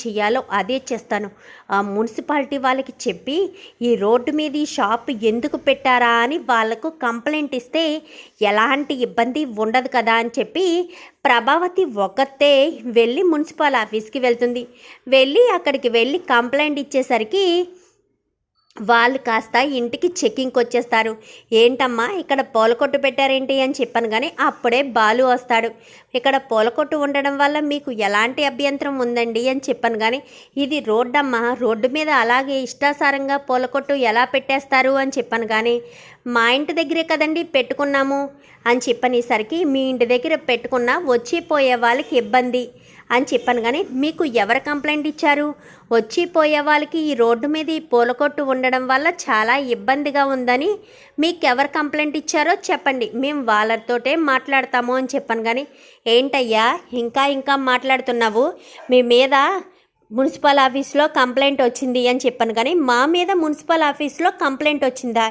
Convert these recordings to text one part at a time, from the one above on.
చేయాలో అదే చేస్తాను. ఆ మున్సిపాలిటీ వాళ్ళకి చెప్పి ఈ రోడ్డు మీద ఈ షాప్ ఎందుకు పెట్టారా? అని వాళ్ళకు కంప్లైంట్ ఇస్తే ఎలాంటి ఇబ్బంది ఉండదు కదా అని చెప్పి ప్రభావతి ఒకతే వెళ్ళి మున్సిపల్ ఆఫీస్కి వెళ్తుంది. వెళ్ళి అక్కడికి వెళ్ళి కంప్లైంట్ ఇచ్చేసరికి వాళ్ళు కాస్త ఇంటికి చెక్కింగ్కి వచ్చేస్తారు. ఏంటమ్మా ఇక్కడ పూలకొట్టు పెట్టారేంటి? అని చెప్పాను కానీ అప్పుడే బాలు వస్తాడు. ఇక్కడ పూలకొట్టు ఉండడం వల్ల మీకు ఎలాంటి అభ్యంతరం ఉందండి? అని చెప్పాను కానీ ఇది రోడ్డమ్మా రోడ్డు మీద అలాగే ఇష్టాసారంగా పూలకొట్టు ఎలా పెట్టేస్తారు? అని చెప్పాను కానీ మా ఇంటి దగ్గరే కదండి పెట్టుకున్నాము అని చెప్పనేసరికి మీ ఇంటి దగ్గర పెట్టుకున్న వచ్చి పోయే వాళ్ళకి ఇబ్బంది. అని చెప్పాను కానీ మీకు ఎవరు కంప్లైంట్ ఇచ్చారు? వచ్చి పోయే వాళ్ళకి ఈ రోడ్డు మీద ఈ పూలకొట్టు ఉండడం వల్ల చాలా ఇబ్బందిగా ఉందని మీకు ఎవరు కంప్లైంట్ ఇచ్చారో చెప్పండి. మేము వాళ్ళతోటే మాట్లాడతాము అని చెప్పాను కానీ ఏంటయ్యా ఇంకా ఇంకా మాట్లాడుతున్నావు? మీ మీద మున్సిపల్ ఆఫీస్లో కంప్లైంట్ వచ్చింది అని చెప్పాను. కానీ మా మీద మున్సిపల్ ఆఫీస్లో కంప్లైంట్ వచ్చిందా?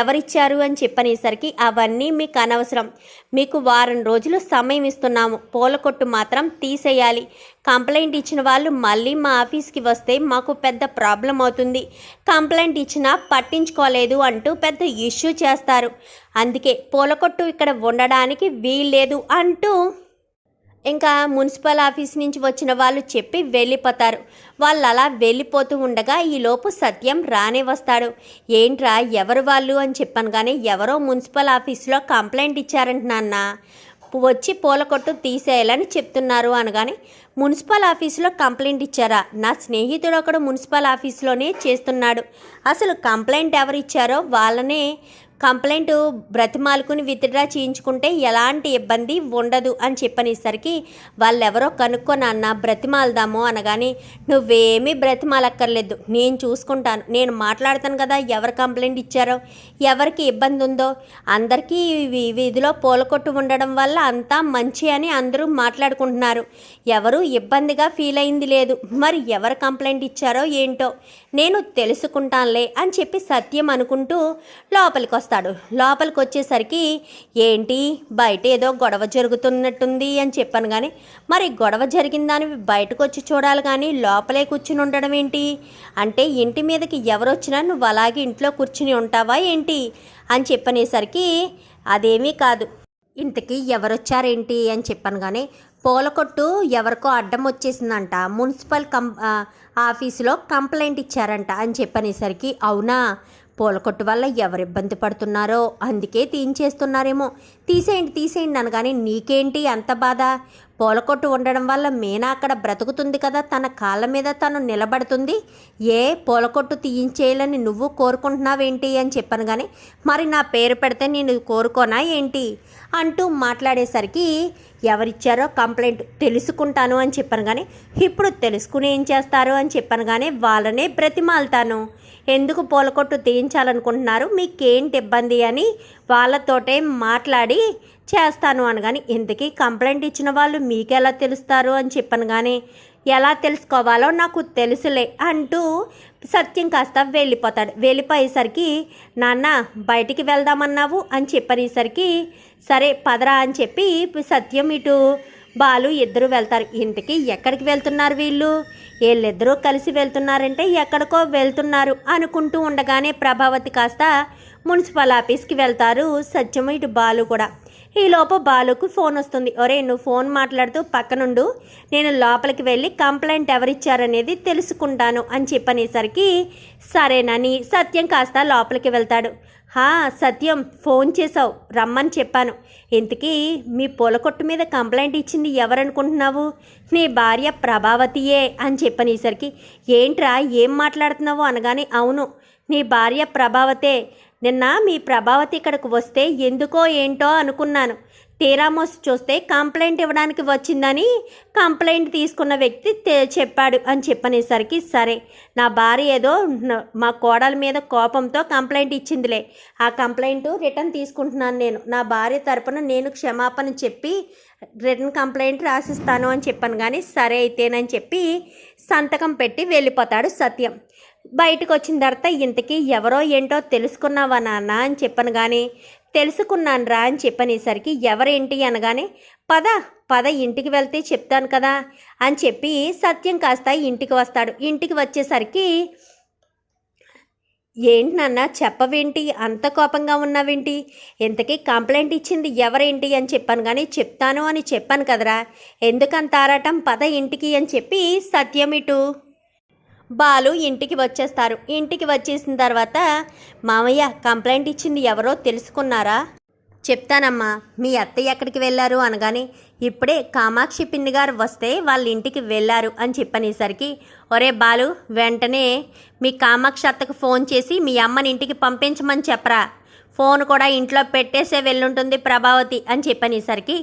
ఎవరిచ్చారు అని చెప్పనేసరికి అవన్నీ మీకు అనవసరం. మీకు వారం రోజులు సమయం ఇస్తున్నాము. పూల కొట్టు మాత్రం తీసేయాలి. కంప్లైంట్ ఇచ్చిన వాళ్ళు మళ్ళీ మా ఆఫీస్కి వస్తే మాకు పెద్ద ప్రాబ్లం అవుతుంది. కంప్లైంట్ ఇచ్చినా పట్టించుకోలేదు అంటూ పెద్ద ఇష్యూ చేస్తారు. అందుకే పూల కొట్టు ఇక్కడ ఉండడానికి వీల్లేదు అంటూ ఇంకా మున్సిపల్ ఆఫీస్ నుంచి వచ్చిన వాళ్ళు చెప్పి వెళ్ళిపోతారు. వాళ్ళు అలా వెళ్ళిపోతూ ఉండగా ఈలోపు సత్యం రానే వస్తాడు. ఏంట్రా ఎవరు వాళ్ళు? అని చెప్పాను కానీ ఎవరో మున్సిపల్ ఆఫీస్లో కంప్లైంట్ ఇచ్చారంట నాన్న. వచ్చి పూల కొట్టు తీసేయాలని చెప్తున్నారు అనగానే మున్సిపల్ ఆఫీసులో కంప్లైంట్ ఇచ్చారా? నా స్నేహితుడు ఒకడు మున్సిపల్ ఆఫీస్లోనే చేస్తున్నాడు. అసలు కంప్లైంట్ ఎవరు ఇచ్చారో వాళ్ళనే కంప్లైంట్ బ్రతిమాలుకుని విత్డ్రా చేయించుకుంటే ఎలాంటి ఇబ్బంది ఉండదు అని చెప్పనేసరికి వాళ్ళెవరో కనుక్కొని అన్న బ్రతిమాలదాము అనగానే నువ్వేమీ బ్రతిమాలక్కర్లేదు నేను చూసుకుంటాను నేను మాట్లాడతాను కదా ఎవరు కంప్లైంట్ ఇచ్చారో ఎవరికి ఇబ్బంది ఉందో అందరికీ వీ- వీధిలో పూలకొట్టు ఉండడం వల్ల అంతా మంచి అని అందరూ మాట్లాడుకుంటున్నారు. ఎవరు ఇబ్బందిగా ఫీల్ అయింది లేదు మరి ఎవరు కంప్లైంట్ ఇచ్చారో ఏంటో నేను తెలుసుకుంటానులే అని చెప్పి సత్యం అనుకుంటూ లోపలికి వస్తాడు. లోపలికి వచ్చేసరికి ఏంటి? బయట ఏదో గొడవ జరుగుతున్నట్టుంది అని చెప్పాను కానీ మరి గొడవ జరిగిందని బయటకు వచ్చి చూడాలి కానీ లోపలే కూర్చుని ఉండడం ఏంటి? అంటే ఇంటి మీదకి ఎవరు వచ్చినా నువ్వు అలాగే ఇంట్లో కూర్చుని ఉంటావా ఏంటి? అని చెప్పనేసరికి అదేమీ కాదు. ఇంతకీ ఎవరొచ్చారేంటి? అని చెప్పాను కానీ పూలకొట్టు ఎవరికో అడ్డం వచ్చేసిందంట. మున్సిపల్ కం ఆఫీసులో కంప్లైంట్ ఇచ్చారంట అని చెప్పనేసరికి అవునా? పూలకొట్టు వల్ల ఎవరు ఇబ్బంది పడుతున్నారో అందుకే తీయించేస్తున్నారేమో. తీసేయండి తీసేయండి అనగానే నీకేంటి అంత బాధ? పూలకొట్టు ఉండడం వల్ల మీనా అక్కడ బ్రతుకుతుంది కదా తన కాళ్ళ మీద తను నిలబడుతుంది. ఏ పూలకొట్టు తీయించేయాలని నువ్వు కోరుకుంటున్నావేంటి అని చెప్పాను కానీ మరి నా పేరు పెడితే నేను కోరుకోనా ఏంటి? అంటూ మాట్లాడేసరికి ఎవరిచ్చారో కంప్లైంట్ తెలుసుకుంటాను అని చెప్పాను కానీ ఇప్పుడు తెలుసుకుని ఏం చేస్తారు అని చెప్పాను కానీ వాళ్ళనే బ్రతిమాలుతాను. ఎందుకు పూలకొట్టు తీయించాలనుకుంటున్నారు? మీకేంటి ఇబ్బంది అని వాళ్ళతోటే మాట్లాడి చేస్తాను అనగాని ఇంతకీ కంప్లైంట్ ఇచ్చిన వాళ్ళు మీకెలా తెలుస్తారు? అని చెప్పను కానీ ఎలా తెలుసుకోవాలో నాకు తెలుసులే అంటూ సత్యం కాస్త వెళ్ళిపోతాడు. వెళ్ళిపోయేసరికి నాన్న బయటికి వెళ్దామన్నావు? అని చెప్పనేసరికి సరే పదరా అని చెప్పి సత్యం ఇటు బాలు ఇద్దరు వెళ్తారు. ఇంటికి ఎక్కడికి వెళ్తున్నారు వీళ్ళు? వీళ్ళిద్దరూ కలిసి వెళ్తున్నారంటే ఎక్కడికో వెళ్తున్నారు అనుకుంటూ ఉండగానే ప్రభావతి కాస్త మున్సిపల్ ఆఫీస్కి వెళ్తారు సత్యం ఇటు బాలు కూడా. ఈలోపు బాలుకు ఫోన్ వస్తుంది. ఒరే నువ్వు ఫోన్ మాట్లాడుతూ పక్కనుండు. నేను లోపలికి వెళ్ళి కంప్లైంట్ ఎవరిచ్చారనేది తెలుసుకుంటాను అని చెప్పనేసరికి సరేనని సత్యం కాస్త లోపలికి వెళ్తాడు. హా సత్యం ఫోన్ చేసావు రమ్మని చెప్పాను. ఇంతకీ మీ పూలకొట్టు మీద కంప్లైంట్ ఇచ్చింది ఎవరనుకుంటున్నావు? నీ భార్య ప్రభావతియే అని చెప్పనేసరికి ఏంట్రా ఏం మాట్లాడుతున్నావు? అనగానే అవును నీ భార్య ప్రభావతే. నిన్న మీ ప్రభావతి ఇక్కడికి వస్తే ఎందుకో ఏంటో అనుకున్నాను. తీరామోస్ చూస్తే కంప్లైంట్ ఇవ్వడానికి వచ్చిందని కంప్లైంట్ తీసుకున్న వ్యక్తి చెప్పాడు అని చెప్పనేసరికి సరే. నా భార్య ఏదో మా కోడల మీద కోపంతో కంప్లైంట్ ఇచ్చిందిలే. ఆ కంప్లైంట్ రిటర్న్ తీసుకుంటున్నాను నేను. నా భార్య తరపున నేను క్షమాపణ చెప్పి రిటర్న్ కంప్లైంట్ రాసిస్తాను అని చెప్పాను కానీ సరే అయితేనని చెప్పి సంతకం పెట్టి వెళ్ళిపోతాడు సత్యం. బయటకు వచ్చిన తర్వాత ఇంతకీ ఎవరో ఏంటో తెలుసుకున్నావా నాన్న అని చెప్పాను కానీ తెలుసుకున్నాను రా అని చెప్పనేసరికి ఎవరేంటి అనగానే పద పద ఇంటికి వెళ్తే చెప్తాను కదా అని చెప్పి సత్యం కాస్త ఇంటికి వస్తాడు. ఇంటికి వచ్చేసరికి ఏంటి నాన్న చెప్పవేంటి? అంత కోపంగా ఉన్నావేంటి? ఇంతకీ కంప్లైంట్ ఇచ్చింది ఎవరేంటి అని చెప్పాను కానీ చెప్తాను అని చెప్పాను కదరా. ఎందుకంత ఆరాటం? పద ఇంటికి అని చెప్పి సత్యం ఇటు బాలు ఇంటికి వచ్చేస్తారు. ఇంటికి వచ్చేసిన తర్వాత మామయ్య కంప్లైంట్ ఇచ్చింది ఎవరో తెలుసుకున్నారా? చెప్తానమ్మా మీ అత్తయ్య ఎక్కడికి వెళ్ళారు? అనగానే ఇప్పుడే కామాక్షి పిన్ని గారు వస్తే వాళ్ళ ఇంటికి వెళ్ళారు అని చెప్పనేసరికి ఒరే బాలు వెంటనే మీ కామాక్షి అత్తకు ఫోన్ చేసి మీ అమ్మని ఇంటికి పంపించమని చెప్పరా? ఫోన్ కూడా ఇంట్లో పెట్టేసే వెళ్ళుంటుంది ప్రభావతి అని చెప్పనేసరికి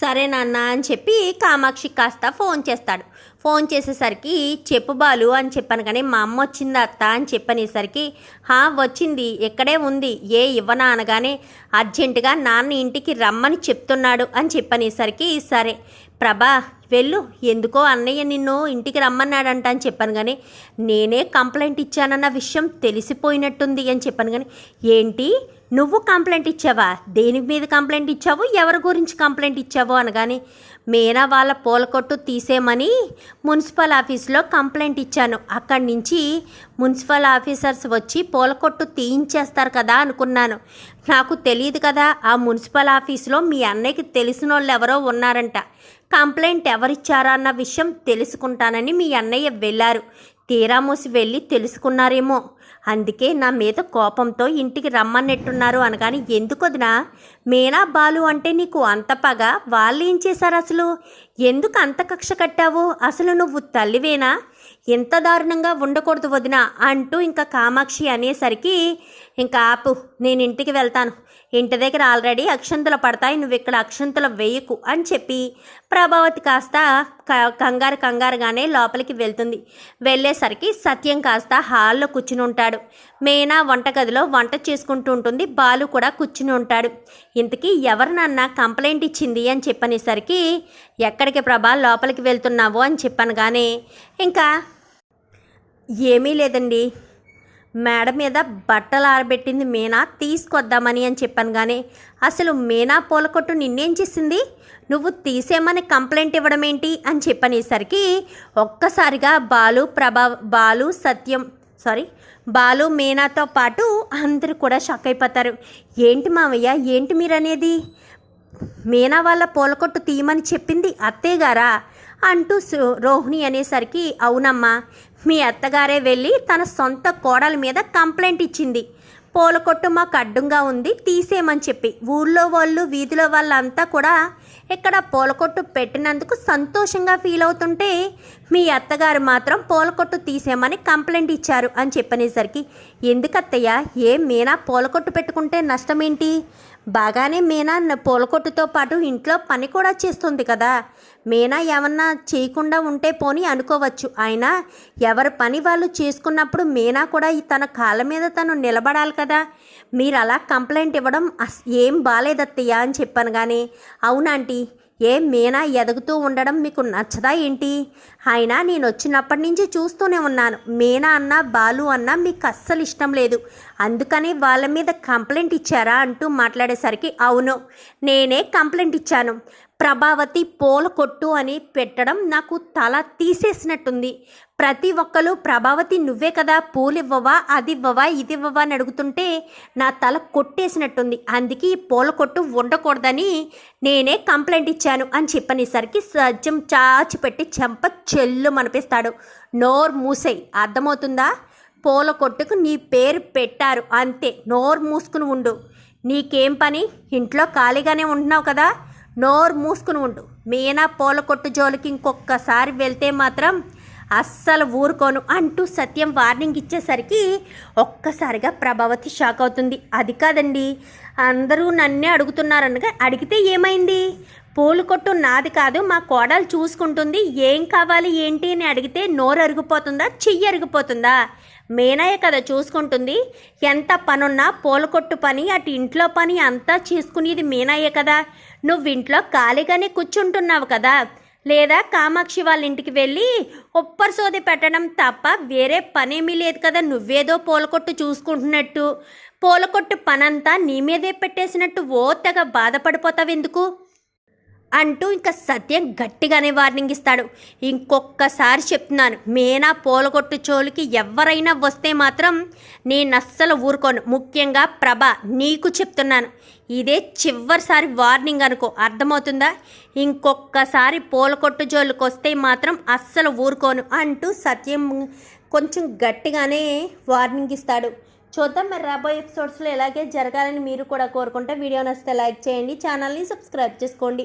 సరే నాన్న అని చెప్పి కామాక్షి కాస్త ఫోన్ చేస్తాడు. ఫోన్ చేసేసరికి చెప్పు బాలు అని చెప్పాను కానీ మా అమ్మ వచ్చిందా అత్త అని చెప్పనేసరికి హా వచ్చింది ఇక్కడే ఉంది ఏ ఇవ్వనా అనగానే అర్జెంటుగా నాన్న ఇంటికి రమ్మని చెప్తున్నాడు అని చెప్పనేసరికి సరే ప్రభా వెళ్ళు ఎందుకో అన్నయ్య నిన్ను ఇంటికి రమ్మన్నాడంట అని చెప్పాను కానీ నేనే కంప్లైంట్ ఇచ్చానన్న విషయం తెలిసిపోయినట్టుంది అని చెప్పాను కానీ ఏంటి? నువ్వు కంప్లైంట్ ఇచ్చావా? దేని మీద కంప్లైంట్ ఇచ్చావు? ఎవరి గురించి కంప్లైంట్ ఇచ్చావు? అనగానే మేనా వాళ్ళ పూల కొట్టు తీసేయమని మున్సిపల్ ఆఫీస్లో కంప్లైంట్ ఇచ్చాను. అక్కడి నుంచి మున్సిపల్ ఆఫీసర్స్ వచ్చి పూల కొట్టు తీయించేస్తారు కదా అనుకున్నాను. నాకు తెలియదు కదా ఆ మున్సిపల్ ఆఫీస్లో మీ అన్నయ్యకి తెలిసిన వాళ్ళు ఎవరో ఉన్నారంట. కంప్లైంట్ ఎవరిచ్చారా అన్న విషయం తెలుసుకుంటానని మీ అన్నయ్య వెళ్ళారు తీరామూసి వెళ్ళి తెలుసుకున్నారేమో. అందుకే నా మీద కోపంతో ఇంటికి రమ్మన్నట్టున్నారు అనగాని ఎందుకు వదినా? మీనా బాలు అంటే నీకు అంత పగ? వాళ్ళు ఏం చేశారు అసలు? ఎందుకు అంత కక్ష కట్టావు? అసలు నువ్వు తల్లివేనా? ఎంత దారుణంగా ఉండకూడదు వదిన అంటూ ఇంకా కామాక్షి అనేసరికి ఇంకా ఆపు నేను ఇంటికి వెళ్తాను. ఇంటి దగ్గర ఆల్రెడీ అక్షంతలు పడతాయి నువ్వు ఇక్కడ అక్షంతలు వేయకు అని చెప్పి ప్రభావతి కాస్త క- కంగారు కంగారుగానే లోపలికి వెళ్తుంది. వెళ్ళేసరికి సత్యం కాస్త హాల్లో కూర్చుని ఉంటాడు. మేనా వంటగదిలో వంట చేసుకుంటూ ఉంటుంది బాలు కూడా కూర్చుని ఉంటాడు. ఇంతకీ ఎవరినన్నా కంప్లైంట్ ఇచ్చింది అని చెప్పనేసరికి ఎక్కడికి ప్రభా లోపలికి వెళ్తున్నావు అని చెప్పాను కానీ ఇంకా ఏమీ లేదండి. మేడ మీద బట్టలు ఆరబెట్టింది మీనా తీసుకొద్దామని అని చెప్పాను కానీ అసలు మీనా పూలకొట్టు నిన్నేం చేసింది? నువ్వు తీసేమని కంప్లైంట్ ఇవ్వడం ఏంటి అని చెప్పనేసరికి ఒక్కసారిగా బాలు ప్రభా బాలు సత్యం సారీ బాలు మీనాతో పాటు అందరూ కూడా షాక్ అయిపోతారు. ఏంటి మావయ్య ఏంటి మీరనేది? మీనా వాళ్ళ పూలకొట్టు తీయమని చెప్పింది అత్తయ్య గారా? అంటూ రోహిణి అనేసరికి అవునమ్మా మీ అత్తగారే వెళ్ళి తన సొంత కోడల మీద కంప్లైంట్ ఇచ్చింది. పూలకొట్టు మాకు అడ్డంగా ఉంది తీసేయమని చెప్పి. ఊళ్ళో వాళ్ళు వీధిలో వాళ్ళంతా కూడా ఇక్కడ పూలకొట్టు పెట్టినందుకు సంతోషంగా ఫీల్ అవుతుంటే మీ అత్తగారు మాత్రం పూలకొట్టు తీసేయమని కంప్లైంట్ ఇచ్చారు అని చెప్పనేసరికి ఎందుకత్తయ్య ఏ మీనా పూలకొట్టు పెట్టుకుంటే నష్టం ఏంటి బాగానే మీనా పూలకొట్టుతో పాటు ఇంట్లో పని కూడా చేస్తుంది కదా. మీనా ఏమన్నా చేయకుండా ఉంటే పోని అనుకోవచ్చు. అయినా ఎవరి పని వాళ్ళు చేసుకున్నప్పుడు మీనా కూడా ఈ తన కాళ్ళ మీద తను నిలబడాలి కదా. మీరు అలా కంప్లైంట్ ఇవ్వడం ఏం బాగాలేదత్తయ్య అని చెప్పాను కానీ అవునాంటీ ఏ మీనా ఎదుగుతూ ఉండడం మీకు నచ్చదా ఏంటి? అయినా నేను వచ్చినప్పటి నుంచి చూస్తూనే ఉన్నాను. మీనా అన్న బాలు అన్న మీకు అస్సలు ఇష్టం లేదు. అందుకని వాళ్ళ మీద కంప్లైంట్ ఇచ్చారా అంటూ మాట్లాడేసరికి అవును నేనే కంప్లైంట్ ఇచ్చాను. ప్రభావతి పూల కొట్టు అని పెట్టడం నాకు తల తీసేసినట్టుంది. ప్రతి ఒక్కరు ప్రభావతి నువ్వే కదా పూలు ఇవ్వవా అది ఇవ్వవా ఇది ఇవ్వవా అని అడుగుతుంటే నా తల కొట్టేసినట్టుంది. అందుకే ఈ పూల కొట్టు ఉండకూడదని నేనే కంప్లైంట్ ఇచ్చాను అని చెప్పనేసరికి సజ్జం చాచి పెట్టి చెంప చెల్లు మనిపిస్తాడు. నోరు మూసై అర్థమవుతుందా? పూల కొట్టుకు నీ పేరు పెట్టారు అంతే. నోరు మూసుకుని ఉండు. నీకేం పని? ఇంట్లో ఖాళీగానే ఉంటున్నావు కదా? నోరు మూసుకుని ఉండు. మీనా పూల కొట్టు జోలికి ఇంకొకసారి వెళ్తే మాత్రం అస్సలు ఊరుకోను అంటూ సత్యం వార్నింగ్ ఇచ్చేసరికి ఒక్కసారిగా ప్రభావతి షాక్ అవుతుంది. అది కాదండి అందరూ నన్నే అడుగుతున్నారనగా అడిగితే ఏమైంది? పూలు కొట్టు నాది కాదు మా కోడలు చూసుకుంటుంది. ఏం కావాలి ఏంటి అని అడిగితే నోరు అరిగిపోతుందా చెయ్యి అరిగిపోతుందా? మేనయ్య కదా చూసుకుంటుంది. ఎంత పనున్నా పూల కొట్టు పని అటు ఇంట్లో పని అంతా చేసుకునేది మీనాయే కదా. నువ్వు ఇంట్లో ఖాళీగానే కూర్చుంటున్నావు కదా. లేదా కామాక్షి వాళ్ళ ఇంటికి వెళ్ళి ఉప్పర్ సోది పెట్టడం తప్ప వేరే పనేమీ లేదు కదా నువ్వేదో పూలకొట్టు చూసుకుంటున్నట్టు. పూలకొట్టు పనంతా నీ మీదే పెట్టేసినట్టు ఓ తెగ బాధపడిపోతావు ఎందుకు? అంటూ ఇంకా సత్యం గట్టిగానే వార్నింగ్ ఇస్తాడు. ఇంకొక్కసారి చెప్తున్నాను మేనా పోలగొట్టు చోలుకి ఎవరైనా వస్తే మాత్రం నేను అస్సలు ఊరుకోను. ముఖ్యంగా ప్రభ నీకు చెప్తున్నాను. ఇదే చివరిసారి వార్నింగ్ అనుకో. అర్థమవుతుందా? ఇంకొక్కసారి పోలకొట్టు జోలికి వస్తే మాత్రం అస్సలు ఊరుకోను అంటూ సత్యం కొంచెం గట్టిగానే వార్నింగ్ ఇస్తాడు. చూద్దాం మరి రాబోయే ఎపిసోడ్స్లో ఎలాగే జరగాలని మీరు కూడా కోరుకుంటే వీడియో నచ్చితే లైక్ చేయండి ఛానల్ని సబ్స్క్రైబ్ చేసుకోండి.